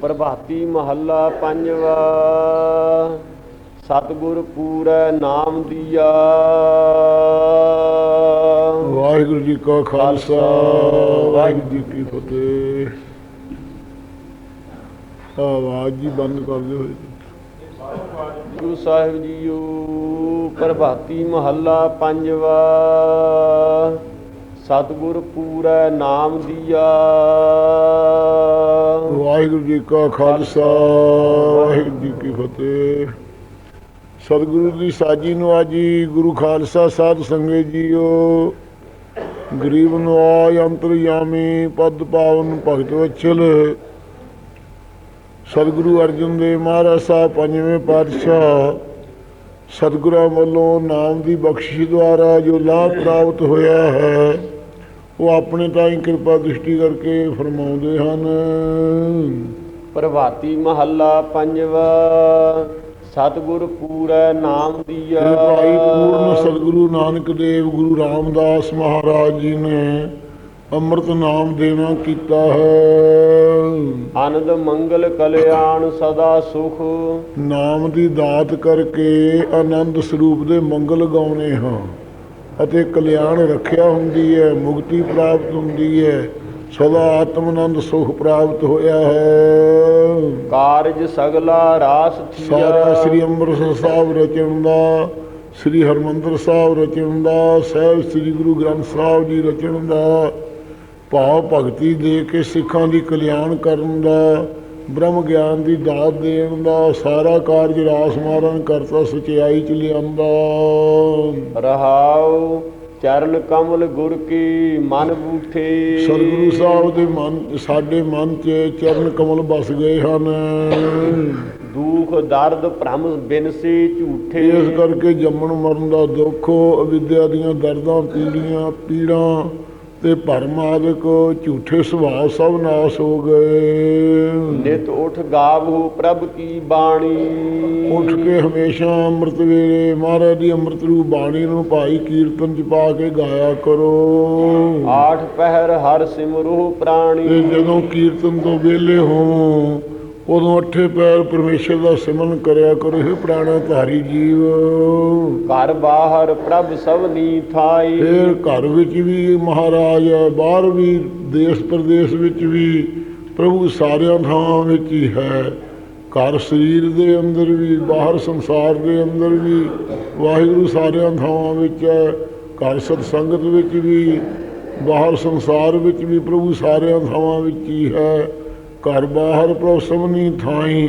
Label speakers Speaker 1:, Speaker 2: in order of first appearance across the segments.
Speaker 1: ਪ੍ਰਭਾਤੀ ਮਹੱਲਾ ਪੰਜਵਾ। ਸਤਿਗੁਰ ਪੂਰੈ ਨਾਮ ਦੀਆ।
Speaker 2: ਵਾਹਿਗੁਰੂ ਜੀ ਕਾ ਖਾਲਸਾ ਵਾਹਿਗੁਰੂ ਜੀ ਕੀ ਫਤਿਹ। ਆਵਾਜ਼ ਜੀ ਬੰਦ ਕਰ ਦਿਓ।
Speaker 1: ਗੁਰੂ ਸਾਹਿਬ ਜੀਓ ਪ੍ਰਭਾਤੀ ਮਹੱਲਾ ਪੰਜਵਾ। ਸਤਿਗੁਰ ਪੂਰੈ ਨਾਮ ਦੀਆ।
Speaker 2: ਵਾਹਿਗੁਰੂ ਜੀ ਕਾ ਖਾਲਸਾ, ਵਾਹਿਗੁਰੂ ਜੀ ਕੀ ਫਤਿਹ। ਸਤਿਗੁਰੂ ਦੀ ਸਾਜੀ ਨਵਾਜੀ ਗੁਰੂ ਖਾਲਸਾ ਸਾਧ ਸੰਗਤ ਜੀਓ। ਗਰੀਬ ਨਵਾਜ ਅੰਤਰਯਾਮੀ ਪਦ ਪਾਵਨ, ਭਗਤ ਵਚਲ। ਸਤਿਗੁਰੂ ਅਰਜਨ ਦੇਵ ਮਹਾਰਾਜ ਸਾਹਿਬ, ਪੰਜਵੇਂ ਪਾਤਸ਼ਾਹ। ਸਤਿਗੁਰਾਂ ਵੱਲੋਂ ਨਾਮ ਦੀ ਬਖਸ਼ਿਸ਼ ਦੁਆਰਾ ਜੋ ਲਾਭ ਪ੍ਰਾਪਤ ਹੋਇਆ ਹੈ ਉਹ ਆਪਣੇ ਤਾਈਂ ਕਿਰਪਾ ਦ੍ਰਿਸ਼ਟੀ ਕਰਕੇ ਫਰਮਾਉਂਦੇ ਹਨ।
Speaker 1: ਪ੍ਰਭਾਤੀ ਮਹੱਲਾ ਪੰਜਵਾ ਸਤਿਗੁਰ ਪੂਰੈ ਨਾਮ ਦੀਆ।
Speaker 2: ਭਾਈ ਪੂਰਨ ਸਤਿਗੁਰੂ ਨਾਨਕ ਦੇਵ ਗੁਰੂ ਰਾਮਦਾਸ ਮਹਾਰਾਜ ਜੀ ਨੇ ਅੰਮ੍ਰਿਤ ਨਾਮ ਦੇਣਾ ਕੀਤਾ ਹੈ।
Speaker 1: ਆਨੰਦ ਮੰਗਲ ਕਲਿਆਣ ਸਦਾ ਸੁਖ।
Speaker 2: ਨਾਮ ਦੀ ਦਾਤ ਕਰਕੇ ਆਨੰਦ ਸਰੂਪ ਦੇ ਮੰਗਲ ਗਾਉਣੇ ਹਾਂ। ਅਤੇ ਕਲਿਆਣ ਰੱਖਿਆ ਹੁੰਦੀ ਹੈ ਮੁਕਤੀ ਪ੍ਰਾਪਤ ਹੁੰਦੀ ਹੈ ਸਦਾ ਆਤਮ ਆਨੰਦ ਸੁਖ ਪ੍ਰਾਪਤ ਹੋਇਆ ਹੈ।
Speaker 1: ਕਾਰਜ ਸਗਲਾ ਰਾਸ
Speaker 2: ਸਾਰਾ
Speaker 1: ਥੀਆ।
Speaker 2: ਸ੍ਰੀ ਅੰਮ੍ਰਿਤਸਰ ਸਾਹਿਬ ਰਚਣ ਦਾ ਸ੍ਰੀ ਹਰਮੰਦਰ ਸਾਹਿਬ ਰਚਣ ਦਾ ਸਹਿਬ ਸ੍ਰੀ ਗੁਰੂ ਗ੍ਰੰਥ ਸਾਹਿਬ ਜੀ ਰਚਣ ਦਾ ਭਾਵ ਭਗਤੀ ਦੇ ਕੇ ਸਿੱਖਾਂ ਦੀ ਕਲਿਆਣ ਕਰਨ ਦਾ ਬ੍ਰਹਮ ਗਿਆਨ ਦੀ ਦਾਤ ਦੇਣ ਦਾ ਸਾਰਾ ਕਾਰਜ ਰਾਸ ਮਾਰਨ ਕਰਤਾ ਸਚਾਈ ਚ ਲਿਆਂਦਾ।
Speaker 1: ਰਹਾਉ ਚਰਨ ਕਮਲ ਗੁਰ ਕੀ ਮਨ ਬੂਠੇ।
Speaker 2: ਸਤਿਗੁਰੂ ਸਾਹਿਬ ਦੇ ਮਨ ਸਾਡੇ ਮਨ 'ਚ ਚਰਨ ਕਮਲ ਵਸ ਗਏ ਹਨ।
Speaker 1: ਦੁਖ ਦਰਦ ਭ੍ਰਮ ਬਿਨਸੀ ਝੂਠੇ।
Speaker 2: ਇਸ ਕਰਕੇ ਜੰਮਣ ਮਰਨ ਦਾ ਦੁੱਖ ਅਵਿਦਿਆ ਦੀਆਂ ਦਰਦਾਂ ਪੀੜੀਆਂ ਪੀੜਾਂ ਤੇ ਭਰਮ ਆਦਿਕ ਝੂਠੇ ਸੁਭਾਅ ਸਭ ਨਾਸ ਹੋ ਗਏ।
Speaker 1: ਨਿਤ ਉਠ ਗਾਵਹੁ ਪ੍ਰਭ ਕੀ ਬਾਣੀ।
Speaker 2: ਉੱਠ ਕੇ ਹਮੇਸ਼ਾ ਅੰਮ੍ਰਿਤ ਵੇਲੇ ਮਹਾਰਾਜ ਦੀ ਅੰਮ੍ਰਿਤ ਰੂਪ ਬਾਣੀ ਨੂੰ ਭਾਈ ਕੀਰਤਨ ਚ ਪਾ ਕੇ ਗਾਇਆ ਕਰੋ।
Speaker 1: ਆਠ ਪਹਿਰ ਹਰ ਸਿਮਰੁ ਪ੍ਰਾਣੀ।
Speaker 2: ਤੇ ਜਦੋਂ ਕੀਰਤਨ ਤੋਂ ਵਿਹਲੇ ਹੋ ਉਦੋਂ ਅੱਠੇ ਪੈਰ ਪਰਮੇਸ਼ਰ ਦਾ ਸਿਮਰਨ ਕਰਿਆ ਕਰੋ ਇਹ ਪ੍ਰਾਣਾ ਧਾਰੀ ਜੀਵ।
Speaker 1: ਘਰ ਬਾਹਰ ਪ੍ਰਭ ਸਭਨੀ ਥਾਈ।
Speaker 2: ਫਿਰ ਘਰ ਵਿੱਚ ਵੀ ਮਹਾਰਾਜ ਹੈ ਬਾਹਰ ਵੀ ਦੇਸ਼ ਪ੍ਰਦੇਸ਼ ਵਿੱਚ ਵੀ ਪ੍ਰਭੂ ਸਾਰਿਆਂ ਥਾਵਾਂ ਵਿੱਚ ਹੀ ਹੈ। ਘਰ ਸਰੀਰ ਦੇ ਅੰਦਰ ਵੀ ਬਾਹਰ ਸੰਸਾਰ ਦੇ ਅੰਦਰ ਵੀ ਵਾਹਿਗੁਰੂ ਸਾਰਿਆਂ ਥਾਵਾਂ ਵਿੱਚ ਹੈ। ਘਰ ਸਤ ਸੰਗਤ ਵਿੱਚ ਵੀ ਬਾਹਰ ਸੰਸਾਰ ਵਿੱਚ ਵੀ ਪ੍ਰਭੂ ਸਾਰਿਆਂ ਥਾਵਾਂ ਵਿੱਚ ਹੀ ਹੈ। ਘਰ ਬਾਹਰ ਪ੍ਰਭ ਸਭਨੀ ਥਾਈ।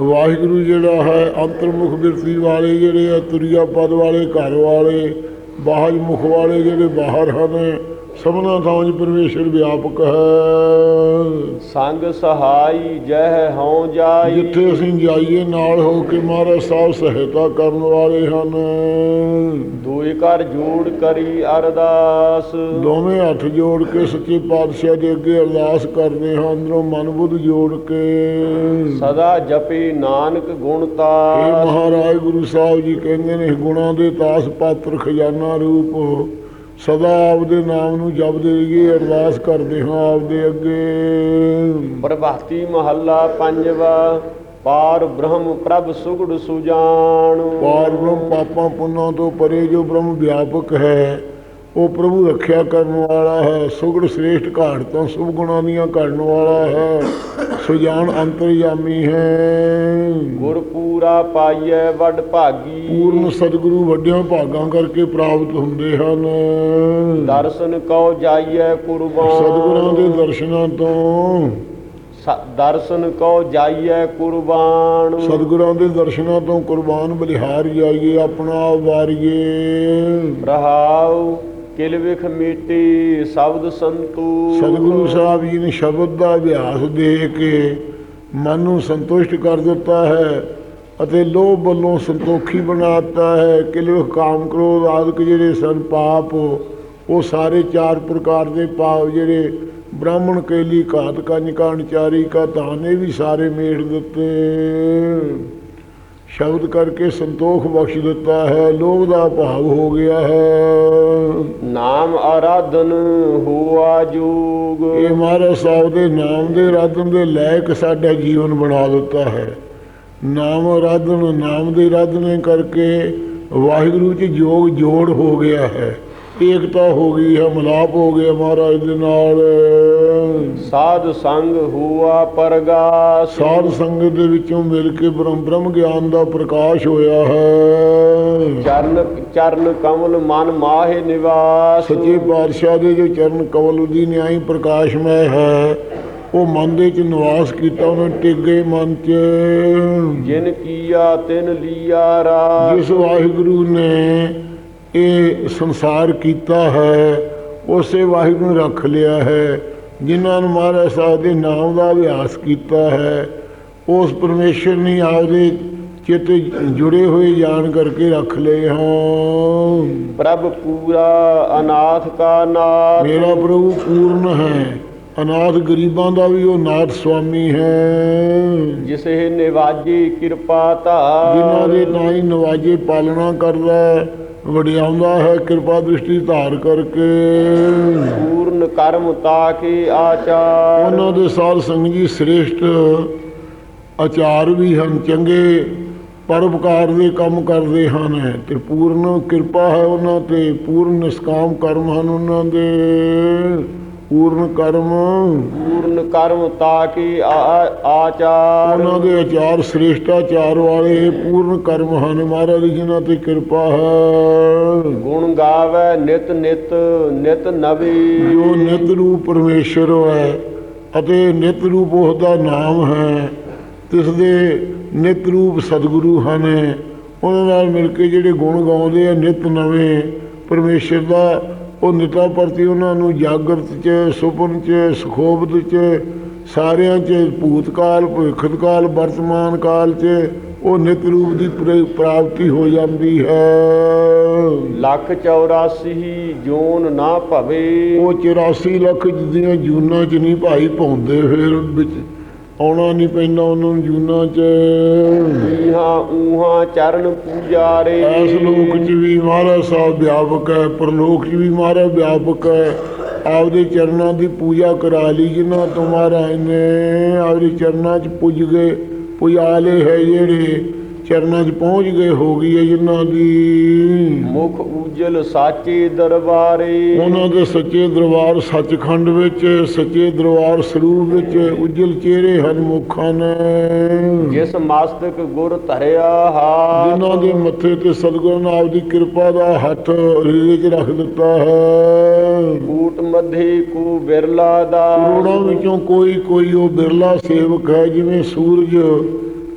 Speaker 2: ਵਾਹਿਗੁਰੂ ਜਿਹੜਾ ਹੈ ਅੰਤਰਮੁਖ ਬਿਰਤੀ ਵਾਲੇ ਜਿਹੜੇ ਆ ਤੁਰਿਆ ਪਦ ਵਾਲੇ ਘਰ ਵਾਲੇ ਬਾਹਰ ਮੁਖ ਵਾਲੇ ਜਿਹੜੇ ਬਾਹਰ ਹਨ ਸਭਨਾ ਥਾਵਾਂ 'ਚ ਪਰਮੇਸ਼ਰ ਵਿਆਪਕ ਹੈ।
Speaker 1: ਸੰਗ ਸਹਾਈ ਜਹ ਹਉ ਜਾਈ।
Speaker 2: ਜਿੱਥੇ ਅਸੀਂ ਜਾਈਏ ਨਾਲ ਹੋ ਕੇ ਮਹਾਰਾਜ ਸਾਹਿਬ ਸਹਾਇਤਾ ਕਰਨ ਵਾਲੇ ਹਨ।
Speaker 1: ਦੁਇ ਕਰ ਜੋੜ ਕਰੀ ਅਰਦਾਸ।
Speaker 2: ਦੋਵੇਂ ਹੱਥ ਜੋੜ ਕੇ ਸੱਚੇ ਪਾਤਸ਼ਾਹ ਦੇ ਅੱਗੇ ਅਰਦਾਸ ਕਰਦੇ ਹਾਂ ਅੰਦਰੋਂ ਮਨ ਬੁੱਧ ਜੋੜ ਕੇ।
Speaker 1: ਸਦਾ ਜਪੇ ਨਾਨਕ ਗੁਣ
Speaker 2: ਇਹ
Speaker 1: ਤਾਸ
Speaker 2: ਮਹਾਰਾਜ ਗੁਰੂ ਸਾਹਿਬ ਜੀ ਕਹਿੰਦੇ ਨੇ ਗੁਣਾਂ ਦੇ ਤਾਸ ਪਾਤਰ ਖਜ਼ਾਨਾ ਰੂਪ ਸਦਾ ਆਪਦੇ ਨਾਮ ਨੂੰ ਜਪਦੇ ਰਹੀਏ ਅਰਦਾਸ ਕਰਦੇ ਹਾਂ ਆਪਦੇ ਅੱਗੇ।
Speaker 1: ਪ੍ਰਭਾਤੀ ਮਹੱਲਾ ਪੰਜਵਾ। ਪਾਰ ਬ੍ਰਹਮ ਪ੍ਰਭ ਸੁਗੜ ਸੁਜਾਨ
Speaker 2: ਪਾਰ ਬ੍ਰਹਮ ਪਾਪਾਂ ਪੁੰਨਾਂ ਤੋਂ ਪਰੇ ਜੋ ਬ੍ਰਹਮ ਵਿਆਪਕ ਹੈ ਉਹ ਪ੍ਰਭੂ ਰੱਖਿਆ ਕਰਨ ਵਾਲਾ ਹੈ। ਸੁਗੜ ਸ੍ਰੇਸ਼ਟ ਘਾਟ ਤੋਂ ਸੁਭ ਗੁਣਾਂ ਦੀਆਂ ਘੜਨ ਵਾਲਾ ਹੈ। ਸੁਜਾਨ ਅੰਤਰਯਾਮੀ ਹੈ।
Speaker 1: ਗੁਰ ਪੂਰਾ ਪਾਈਐ ਵੱਡ ਭਾਗੀ।
Speaker 2: ਪੂਰਨ ਸਤਿਗੁਰੂ ਵੱਡਿਆਂ ਭਾਗਾਂ ਕਰਕੇ ਪ੍ਰਾਪਤ ਹੁੰਦੇ ਹਨ।
Speaker 1: ਦਰਸ਼ਨ ਕਉ ਜਾਈਐ ਕੁਰਬਾਨ।
Speaker 2: ਸਤਿਗੁਰਾਂ ਦੇ ਦਰਸ਼ਨਾਂ ਤੋਂ
Speaker 1: ਦਰਸ਼ਨ ਕਉ ਜਾਈਐ ਕੁਰਬਾਨ।
Speaker 2: ਸਤਿਗੁਰਾਂ ਦੇ ਦਰਸ਼ਨਾਂ ਤੋਂ ਕੁਰਬਾਨ ਬਲਿਹਾਰ ਜਾਈਏ ਆਪਣਾ ਆਪ ਵਾਰੀਏ।
Speaker 1: ਰਹਾਉ ਕਿਲ ਵਿਖ ਮੀਟੀ ਸ਼ਬਦ ਸੰਤੂ
Speaker 2: ਸਤਿਗੁਰੂ ਸਾਹਿਬ ਜੀ ਨੇ ਸ਼ਬਦ ਦਾ ਅਭਿਆਸ ਦੇ ਕੇ ਮਨ ਨੂੰ ਸੰਤੁਸ਼ਟ ਕਰ ਦਿੱਤਾ ਹੈ ਅਤੇ ਲੋਭ ਵੱਲੋਂ ਸੰਤੋਖੀ ਬਣਾਤਾ ਹੈ। ਕਿਲੋ ਕਾਮ ਕ੍ਰੋਧ ਆਦਿਕ ਜਿਹੜੇ ਸਨ ਪਾਪ ਉਹ ਸਾਰੇ ਚਾਰ ਪ੍ਰਕਾਰ ਦੇ ਪਾਪ ਜਿਹੜੇ ਬ੍ਰਾਹਮਣ ਕੇਲੀ ਘਾਤ ਕੰਜ ਕਾਂਚਾਰੀ ਕਾ ਤਾਨੇ ਵੀ ਸਾਰੇ ਮੇਟ ਦਿੱਤੇ। ਸ਼ਬਦ ਕਰਕੇ ਸੰਤੋਖ ਬਖਸ਼ ਦਿੱਤਾ ਹੈ ਲੋਭ ਦਾ ਭਾਵ ਹੋ ਗਿਆ ਹੈ।
Speaker 1: ਨਾਮ ਆਰਾਧਨ ਹੋਆ ਜੋਗ।
Speaker 2: ਇਹ ਮਹਾਰਾਜ ਸਾਹਿਬ ਦੇ ਨਾਮ ਦੇ ਰਾਧਨ ਦੇ ਲਾਇਕ ਸਾਡਾ ਜੀਵਨ ਬਣਾ ਦਿੱਤਾ ਹੈ। ਨਾਮ ਰਾਧਨ ਨਾਮ ਦੇ ਰਾਧਨੇ ਕਰਕੇ ਵਾਹਿਗੁਰੂ ਚ ਜੋਗ ਜੋੜ ਹੋ ਗਿਆ ਹੈ। ਏਕਤਾ ਹੋ ਗਈ ਹੈ ਮਿਲਾਪ ਹੋ ਗਿਆ ਮਹਾਰਾਜ ਦੇ ਨਾਲ।
Speaker 1: ਸਾਧ ਸੰਗ ਹੋਆ ਪਰਗਾਸ।
Speaker 2: ਸਾਧ ਸੰਗਤ ਦੇ ਵਿੱਚੋਂ ਮਿਲ ਕੇ ਬ੍ਰਹਮ ਬ੍ਰਹਮ ਗਿਆਨ ਦਾ ਪ੍ਰਕਾਸ਼ ਹੋਇਆ ਹੈ।
Speaker 1: ਚਰਨ ਚਰਨ ਕਮਲ ਮਨ ਮਾਹੇ ਨਿਵਾਸ।
Speaker 2: ਸੱਚੇ ਪਾਤਸ਼ਾਹ ਦੇ ਜੋ ਚਰਨ ਕਮਲ ਦੀ ਨਿਆਈ ਪ੍ਰਕਾਸ਼ਮੈ ਹੈ। ਉਹ ਮਨ ਦੇ ਚ ਨਿਵਾਸ ਕੀਤਾ ਉਹਨੇ ਟਿੱਗੇ ਮਨ ਚ।
Speaker 1: ਜਿਨ ਕੀਆ ਤਿਨ ਲੀਆ ਰਾਸ।
Speaker 2: ਜਿਸ ਵਾਹਿਗੁਰੂ ਨੇ ਇਹ ਸੰਸਾਰ ਕੀਤਾ ਹੈ ਉਸੇ ਵਾਹਿਗੁਰੂ ਨੂੰ ਰੱਖ ਲਿਆ ਹੈ ਜਿਨ੍ਹਾਂ ਨੂੰ ਮਹਾਰਾਜ ਸਾਹਿਬ ਦੇ ਨਾਮ ਦਾ ਅਭਿਆਸ ਕੀਤਾ ਹੈ। ਉਸ ਪਰਮੇਸ਼ਰ ਨੇ ਆਪਦੇ ਚਿੱਤ ਜੁੜੇ ਹੋਏ ਜਾਣ ਕਰਕੇ ਰੱਖ ਲਏ ਹਾਂ
Speaker 1: ਪ੍ਰਭ ਪੂਰਾ ਅਨਾਥ ਕਾ ਨਾਥ।
Speaker 2: ਮੇਰਾ ਪ੍ਰਭੂ ਪੂਰਨ ਹੈ ਅਨਾਥ ਗਰੀਬਾਂ ਦਾ ਵੀ ਉਹ ਨਾਥ ਸੁਆਮੀ ਹੈ।
Speaker 1: ਜਿਸੇ ਨਿਵਾਜੀ ਕਿਰਪਾ
Speaker 2: ਜਿਨ੍ਹਾਂ
Speaker 1: ਧਾਰ
Speaker 2: ਦੇ ਤਾਂ ਹੀ ਨਵਾਜੇ ਪਾਲਣਾ ਕਰਦਾ ਹੈ, ਵਡਿਆਉਂਦਾ ਹੈ ਕਿਰਪਾ ਦ੍ਰਿਸ਼ਟੀ ਧਾਰ ਕਰਕੇ।
Speaker 1: ਪੂਰਨ ਕਰਮ ਤਾਕੇ ਆਚਾਰ।
Speaker 2: ਉਹਨਾਂ ਦੇ ਸਾਧ ਸੰਗ ਜੀ ਸ੍ਰੇਸ਼ਟ ਆਚਾਰ ਵੀ ਹਨ ਚੰਗੇ ਪਰਉਪਕਾਰ ਦੇ ਕੰਮ ਕਰਦੇ ਹਨ ਤੇ ਪੂਰਨ ਕਿਰਪਾ ਹੈ ਉਹਨਾਂ ਤੇ ਪੂਰਨ ਨਿਸਕਾਮ ਕਰਮ ਹਨ ਉਹਨਾਂ ਦੇ। ਪੂਰਨ ਕਰਮ।
Speaker 1: ਪੂਰਨ ਕਰਮ ਤਾਕੇ ਆ- ਆਚਾਰ।
Speaker 2: ਉਹਨਾਂ ਦੇ ਆਚਾਰ ਸ੍ਰੇਸ਼ਟਾਚਾਰ ਵਾਲੇ ਪੂਰਨ ਕਰਮ ਹਨ। ਮਹਾਰਾਜ ਜਿਨ੍ਹਾਂ ਤੇ ਕਿਰਪਾ ਹੈ।
Speaker 1: ਗੁਣ ਗਾਵੇ ਨਿਤ ਨਿਤ ਨਿਤ ਨਵੀ।
Speaker 2: ਜੋ ਨਿਤ ਰੂਪ ਪਰਮੇਸ਼ਰ ਹੈ ਅਤੇ ਨਿਤ ਰੂਪ ਉਸ ਦਾ ਨਾਮ ਹੈ ਤਿਸ ਦੇ ਨਿਤ ਰੂਪ ਸਤਿਗੁਰੂ ਹਨ। ਉਹਨਾਂ ਨਾਲ ਮਿਲ ਕੇ ਜਿਹੜੇ ਗੁਣ ਗਾਉਂਦੇ ਆ ਨਿਤ ਨਵੇਂ ਪਰਮੇਸ਼ਰ ਦਾ ਉਹ ਨਿਤਾ ਪ੍ਰਤੀ ਉਹਨਾਂ ਨੂੰ ਜਾਗਰਤ ਚ ਸੁਪਨ ਚ ਸੁਖੋਬਤ ਚ ਸਾਰਿਆਂ ਚ ਭੂਤਕਾਲ ਭਵਿੱਖਤਕਾਲ ਵਰਤਮਾਨ ਕਾਲ ਚ ਉਹ ਨਿਤ ਰੂਪ ਦੀ ਪ੍ਰ- ਪ੍ਰਾਪਤੀ ਹੋ ਜਾਂਦੀ ਹੈ।
Speaker 1: ਲੱਖ 84 ਜੋਨ ਨਾ ਭਵੇ।
Speaker 2: ਉਹ 84 ਲੱਖ ਦੀਆਂ ਜੂਨਾਂ ਚ ਨਹੀਂ ਭਾਈ ਪਾਉਂਦੇ ਫਿਰ ਵਿੱਚ। ਆਉਣਾ ਨਹੀਂ ਪੈਂਦਾ ਉਹਨਾਂ ਨੂੰ ਜੂਨਾਂ ਚ।
Speaker 1: ਈਹਾਂ ਊਹਾਂ ਚਰਨ ਪੂਜਾਰੇ
Speaker 2: ਐਸ ਲੋਕ ਚ ਵੀ ਮਹਾਰਾਜ ਸਾਹਿਬ ਵਿਆਪਕ ਹੈ ਪਰਲੋਕ ਚ ਵੀ ਮਹਾਰਾਜ ਵਿਆਪਕ ਹੈ। ਆਪਦੇ ਚਰਨਾਂ ਦੀ ਪੂਜਾ ਕਰਾ ਲਈ ਜਿਨ੍ਹਾਂ ਤੋਂ ਮਹਾਰਾਜ ਨੇ ਆਪਦੇ ਚਰਨਾਂ ਚ ਪੁੱਜ ਗਏ। ਪੁਜਾ ਲਏ ਹੈ ਜਿਹੜੇ। ਚਰਨਾਂ ਚ ਪਹੁੰਚ ਗਏ ਹੋ ਗਈ ਹੈ ਜਿਨ੍ਹਾਂ ਦੀ।
Speaker 1: ਮੁਖ ਉਜਲ ਸਾਚੇ ਦਰਬਾਰੇ।
Speaker 2: ਉਹਨਾਂ ਦੇ ਸੱਚੇ ਦਰਬਾਰ ਸੱਚਖੰਡ ਵਿੱਚ ਸੱਚੇ ਦਰਬਾਰ ਸਰੂਪ ਵਿੱਚ ਉਜਲ ਚਿਹਰੇ ਹਨ ਮੁਖਾਂ ਨੇ।
Speaker 1: ਜਿਸ ਮਸਤਕ ਗੁਰ ਧਰਿਆ ਹਾਥ।
Speaker 2: ਜਿਨ੍ਹਾਂ ਦੇ ਮੱਥੇ ਤੇ ਸਤਿਗੁਰੂ ਨੇ ਆਪਦੀ ਕਿਰਪਾ ਦਾ ਹੱਥ ਰੀਲੇ 'ਚ ਰੱਖ ਦਿੱਤਾ ਹੈ।
Speaker 1: ਕੂਟ ਮਧੇ ਕੋ ਬਿਰਲਾ ਦਾ।
Speaker 2: ਕਰੋੜਾਂ ਵਿੱਚੋਂ ਕੋਈ ਕੋਈ ਉਹ ਬਿਰਲਾ ਸੇਵਕ ਹੈ ਜਿਵੇਂ ਸੂਰਜ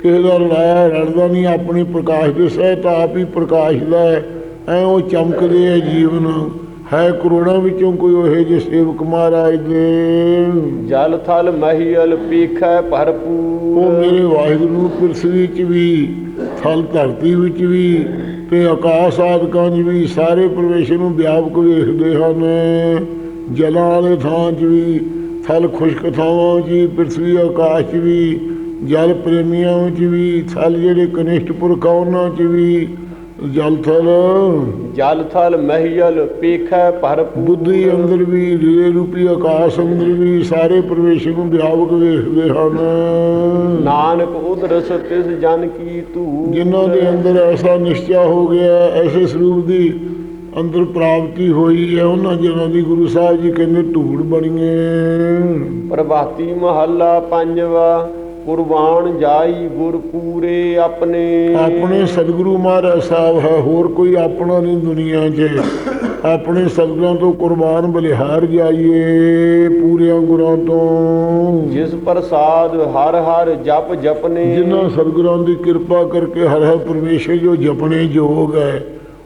Speaker 2: ਕਿਸੇ ਦਾ ਲਾਇਆ ਰੜਦਾ ਨਹੀਂ ਆਪਣੇ ਪ੍ਰਕਾਸ਼ ਦੇ ਸਹਿਤ ਆਪ ਹੀ ਪ੍ਰਕਾਸ਼ਦਾ ਹੈ। ਐ ਉਹ ਚਮਕਦੇ ਹੈ ਜੀਵਨ। ਹੈ ਕਰੋੜਾਂ ਵਿੱਚੋਂ ਕੋਈ ਉਹ ਜਿਹੇ ਸੇਵਕ ਮਹਾਰਾਜ ਦੇ।
Speaker 1: ਜਲ ਥਲ ਮਹੀਲ ਪੀਖੈ
Speaker 2: ਉਹ
Speaker 1: ਭਰਪੂਰ
Speaker 2: ਮੇਰੇ ਵਾਹਿਗੁਰੂ ਪ੍ਰਿਥਵੀ ਚ ਵੀ ਥਲ ਧਰਤੀ ਵਿੱਚ ਵੀ ਤੇ ਆਕਾਸ਼ ਆਦਿਕਾਂ 'ਚ ਵੀ ਸਾਰੇ ਪ੍ਰਵੇਸ਼ ਨੂੰ ਵਿਆਪਕ ਵੇਖਦੇ ਹਨ। ਜਲਾਂ ਵਾਲੇ ਥਾਂ 'ਚ ਵੀ ਥਲ ਖੁਸ਼ਕ ਥਾਵਾਂ 'ਚ ਵੀ ਪ੍ਰਿਥਵੀ ਆਕਾਸ਼ 'ਚ ਵੀ ਜਲ ਪ੍ਰੇਮੀਆਂ ਵਿੱਚ ਵੀ ਥਲ ਜਿਹੜੇ ਕਨਿਸ਼ਟ ਪੁਰਖ ਆ ਉਹਨਾਂ 'ਚ ਵੀ ਜਲ ਥਲ।
Speaker 1: ਜਲ ਥਲ ਮਹੀਲ ਪੀਖੈ ਭਰਪੂਰ।
Speaker 2: ਬੁੱਧੀ ਅੰਦਰ ਵੀ ਰੇ ਰੂਪੀ ਆਕਾਸ਼ ਅੰਦਰ ਵੀ ਸਾਰੇ ਪ੍ਰਵੇਸ਼ ਨੂੰ ਵਿਆਪਕ ਵੇਖਦੇ ਹਨ।
Speaker 1: ਨਾਨਕ ਉਦਰਸ ਤਿਸ ਜਨ ਕੀ ਤੂ
Speaker 2: ਜਿਨ੍ਹਾਂ ਦੇ ਅੰਦਰ ਐਸਾ ਨਿਸ਼ਚਾ ਹੋ ਗਿਆ ਐਸੇ ਸਰੂਪ ਦੀ ਅੰਦਰ ਪ੍ਰਾਪਤੀ ਹੋਈ ਹੈ ਉਹਨਾਂ ਜਨਾਂ ਦੀ ਗੁਰੂ ਸਾਹਿਬ ਜੀ ਕਹਿੰਦੇ ਧੂੜ ਬਣੀਏ
Speaker 1: ਪ੍ਰਭਾਤੀ ਮਹੱਲਾ ਪੰਜਵਾ। ਕੁਰਬਾਨ ਜਾਈ ਗੁਰ ਪੂਰੇ ਆਪਣੇ।
Speaker 2: ਆਪਣੇ ਸਤਿਗੁਰੂ ਮਹਾਰਾਜ ਸਾਹਿਬ ਹੈ ਹੋਰ ਕੋਈ ਆਪਣਾ ਨਹੀਂ ਦੁਨੀਆ 'ਚ। ਆਪਣੇ ਸਤਿਗੁਰਾਂ ਤੋਂ ਕੁਰਬਾਨ ਬਲਿਹਾਰ ਜਾਈਏ ਪੂਰਿਆਂ ਗੁਰਾਂ ਤੋਂ।
Speaker 1: ਜਿਸ ਪ੍ਰਸਾਦ ਹਰ ਹਰ ਜਪ ਜਪਨੇ।
Speaker 2: ਜਿਨ੍ਹਾਂ ਸਤਿਗੁਰਾਂ ਦੀ ਕਿਰਪਾ ਕਰਕੇ ਹਰ ਹਰ ਪਰਮੇਸ਼ਰ ਜੋ ਜਪਣੇ ਯੋਗ ਹੈ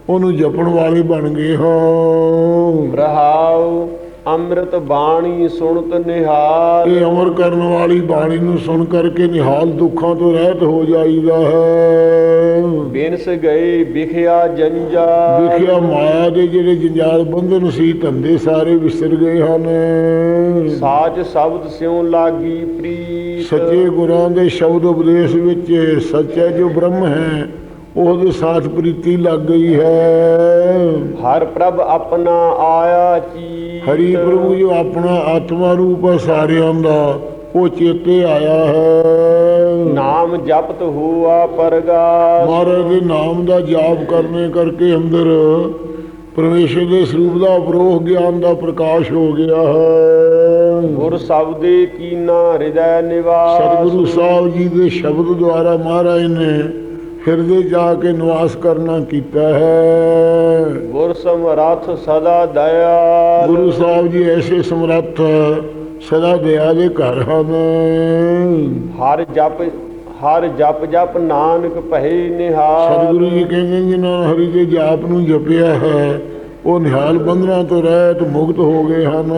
Speaker 2: ਉਹਨੂੰ ਜਪਣ ਵਾਲੇ ਬਣ ਗਏ ਹਾਂ।
Speaker 1: ਰਹਾਉ ਅੰਮ੍ਰਿਤ ਬਾਣੀ ਸੁਣਤ ਨਿਹਾਲ।
Speaker 2: ਇਹ ਅਮਰ ਕਰਨ ਵਾਲੀ ਬਾਣੀ ਨੂੰ ਸੁਣ ਕਰਕੇ ਨਿਹਾਲ ਦੁੱਖਾਂ ਤੋਂ ਰਹਿਤ ਹੋ ਜਾਈਦਾ ਹੈ।
Speaker 1: ਬਿਨਸ ਗਏ ਵਿਖਿਆ ਜੰਜਾ
Speaker 2: ਵਿਖਿਆ ਮਾਇਆ ਦੇ ਜਿਹੜੇ ਜੰਜਾਲ ਬੰਧਨ ਸੀ ਧੰਦੇ ਸਾਰੇ ਵਿਸਰ ਗਏ ਹਨ।
Speaker 1: ਸਾਚ ਸ਼ਬਦ ਸਿਉ ਲਾਗੀ ਪ੍ਰੀਤ।
Speaker 2: ਸੱਚੇ ਗੁਰਾਂ ਦੇ ਸ਼ਬਦ ਉਪਦੇਸ਼ ਵਿੱਚ ਸੱਚਾ ਜੋ ਬ੍ਰਹਮ ਹੈ ਉਹਦੇ ਸਾਥ ਪ੍ਰੀਤੀ ਲੱਗ ਗਈ ਹੈ।
Speaker 1: ਹਰ ਪ੍ਰਭ ਆਪਣਾ ਆਇਆ ਚੀ
Speaker 2: ਹਰੀ ਪ੍ਰਭੂ ਜੋ ਆਪਣਾ ਆਤਮਾ ਰੂਪ ਹੈ ਸਾਰਿਆਂ ਦਾ ਉਹ ਚੇਤੇ ਆਇਆ ਹੈ।
Speaker 1: ਨਾਮ ਜਪਤ ਹੋਆ ਪਰਗਾਸ।
Speaker 2: ਮਹਾਰਾਜ ਦੇ ਨਾਮ ਦਾ ਜਾਪ ਕਰਨੇ ਕਰਕੇ ਅੰਦਰ ਪਰਮੇਸ਼ਰ ਦੇ ਸਰੂਪ ਦਾ ਉਪਰੋਹ ਗਿਆਨ ਦਾ ਪ੍ਰਕਾਸ਼ ਹੋ ਗਿਆ ਹੈ।
Speaker 1: ਗੁਰ ਸਬਦੇ ਕੀਨਾ ਹਿਰਦੈ ਨਿਵਾਸ।
Speaker 2: ਸਤਿਗੁਰੂ ਸਾਹਿਬ ਜੀ ਦੇ ਸ਼ਬਦ ਦੁਆਰਾ ਮਹਾਰਾਜ ਨੇ ਹਿਰਦੇ ਜਾ ਕੇ ਨਿਵਾਸ ਕਰਨਾ ਕੀਤਾ ਹੈ।
Speaker 1: ਗੁਰ ਸਮਰਥ ਸਦਾ ਦਇਆ
Speaker 2: ਗੁਰੂ ਸਾਹਿਬ ਜੀ ਐਸੇ ਸਮਰੱਥ ਸਦਾ ਦਇਆ ਦੇ ਘਰ ਹਨ।
Speaker 1: ਹਰ ਜਪ ਹਰ ਜਪ ਜਪ ਨਾਨਕ ਭਏ ਨਿਹਾਲ।
Speaker 2: ਸਤਿਗੁਰੂ ਜੀ ਕਹਿੰਦੇ ਜਿਨ੍ਹਾਂ ਹਰੀ ਦੇ ਜਾਪ ਨੂੰ ਜਪਿਆ ਹੈ ਉਹ ਨਿਹਾਲ ਬੰਧਨਾਂ ਤੋਂ ਰਹਿਤ ਮੁਕਤ ਹੋ ਗਏ ਹਨ।